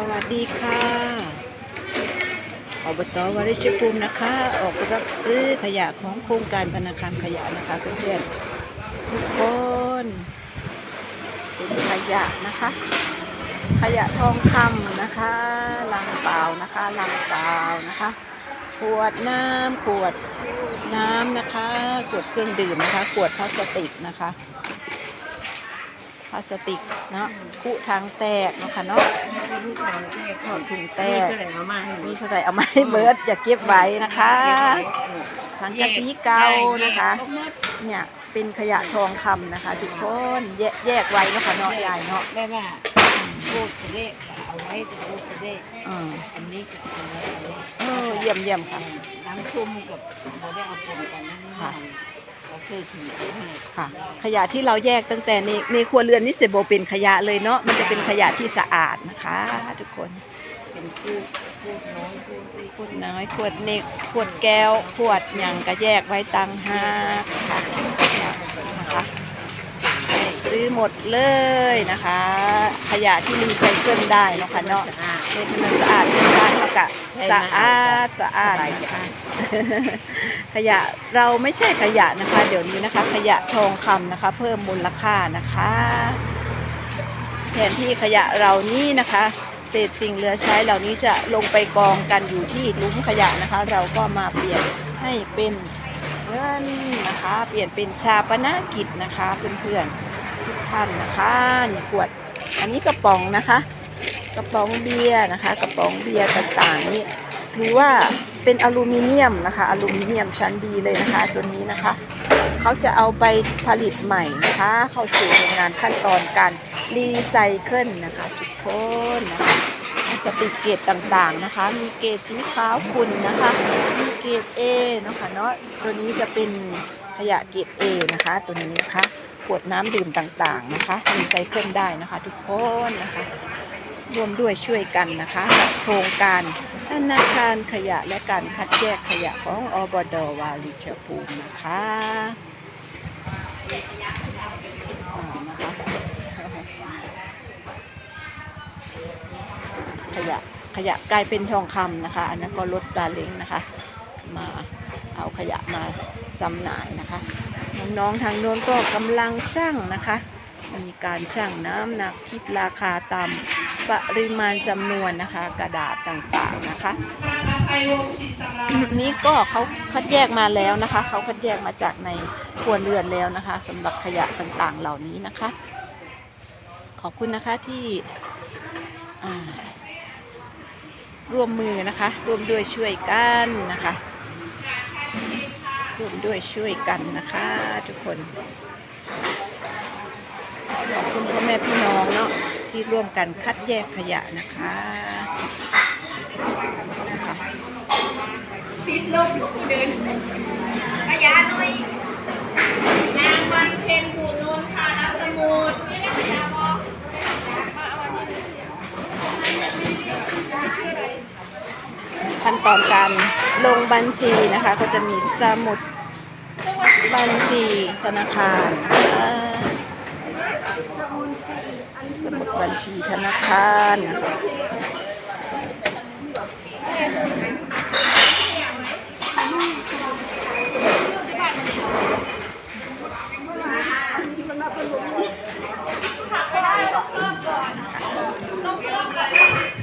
สวัสดีค่ะอบตวริชภูมินะคะ ออกรับซื้อขยะของโครงการธนาคารขยะนะคะเพื่อนๆทุกคนเป็นขยะนะคะ ขยะทองคำนะคะลังเปล่านะคะลังเปล่านะคะ ขวดน้ำขวดน้ำนะคะ ขวดเครื่องดื่มนะคะ ขวดพลาสติกนะคะ พลาสติกเนาะคุทางแตกเนาะคะเนาะมีลูกหลานแก่ก่อนถุงแตมีกเท่าไหร่เอามาให้มีเท่าไหร่เอามาให้เบิร์ดอย่าเก็บไว้นะคะถังกะสีเก่านะคะ เนี่ยเป็นขยะทองคำนะคะ ทุกคนแยกแยกไว้เนาะค่ะเนาะยายเนาะแม่ว่าพูดจะได้เอาไว้แต่พูดจะได้อืมอันนี้กับอันนี้อันนี้เออเยี่ยมเยี่ยมค่ะน้ำชุ่มกับเราได้เอาปนกันนั่นค่ะ เราซื้อถุงให้ ค่ะ ขยะที่เราแยกตั้งแต่ในในครัวเรือนนี่เสโบเป็นขยะเลยเนาะมันจะเป็นขยะที่สะอาดนะคะ ทุกคนเป็นพูดพูดน้อยพูดเล็กขวดน้อยขวดเน็กขวดแก้วขวดหยังก็แยกไว้ตังหากค่ะนะคะซื้อหมดเลยนะคะ ขยะที่รีไซเคิลได้เนาะคะเนาะ สะอาด เฮ็ดให้มันสะอาดเฮ็ดบ้านเขากะสะอาดสะอาดนะคะขยะเราไม่ใช่ขยะนะคะ เดี๋ยวนี้นะคะ ขยะทองคำนะคะ เพิ่มมูลค่านะคะแทนที่ขยะเหล่านี้นะคะเศษสิ่งเหลือใช้เหล่านี้จะลงไปกองกันอยู่ที่ลุมขยะนะคะ เราก็มาเปลี่ยนให้เป็นเงินนะคะ เปลี่ยนเป็นชาปนกิจนะคะเพื่อนๆทุกท่านนะคะนี่ขวด อันนี้กระป๋องนะคะ กระป๋องเบียร์นะคะ กระป๋องเบียร์ต่างๆนี่ถือว่าเป็นอลูมิเนียมนะคะ อลูมิเนียมชั้นดีเลยนะคะ ตัวนี้นะคะ เขาจะเอาไปผลิตใหม่นะคะ เข้าสู่โรงงานขั้นตอนการรีไซเคิลนะคะทุกคนนะคะสติกเกรดต่างๆนะคะ มีเกรดสีขาวขุ่นนะคะ มีเกรด A เนะคะเนาะ ตัวนี้จะเป็นขยะเกรด A นะคะ ตัวนี้นะคะ ขวดน้ำดื่มต่างๆนะคะ รีไซเคิลได้นะคะ ทุกคนนะคะ ร่วมด้วยช่วยกันนะคะกับโครงการธนาคารขยะและการคัดแยกขยะของอบดวาริชภูมินะคะนะคะขยะขยะกลายเป็นทองคำนะคะ อันนั้นก็รถซาเล้งนะคะ มาเอาขยะมาจำหน่ายนะคะ น้องๆทางโน้นก็กำลังช่างนะคะ มีการชั่งน้ำหนักคิดราคาตามปริมาณจำนวนนะคะ กระดาษต่างๆนะคะนี้ก็เขาคัดแยกมาแล้วนะคะเขาคัดแยกมาจากในครัวเรือนแล้วนะคะสำหรับขยะต่างๆเหล่านี้นะคะ ขอบคุณนะคะที่ร่วมมือนะคะ ร่วมด้วยช่วยกันนะคะ ร่วมด้วยช่วยกันนะคะ ทุกคน ขอบคุณพ่อแม่พี่น้องเนาะที่ร่วมกันคัดแยกขยะนะคะนะคะปิดลมลูกเดินขยะหน่อยนางวันเพ็ญบูโนนค่ะรับสมุดไม่ได้ขยะบอกขั้นตอนการลงบัญชีนะคะ ก็จะมีสมุดบัญชีธนาคาร สมุดบัญชีธนาคาร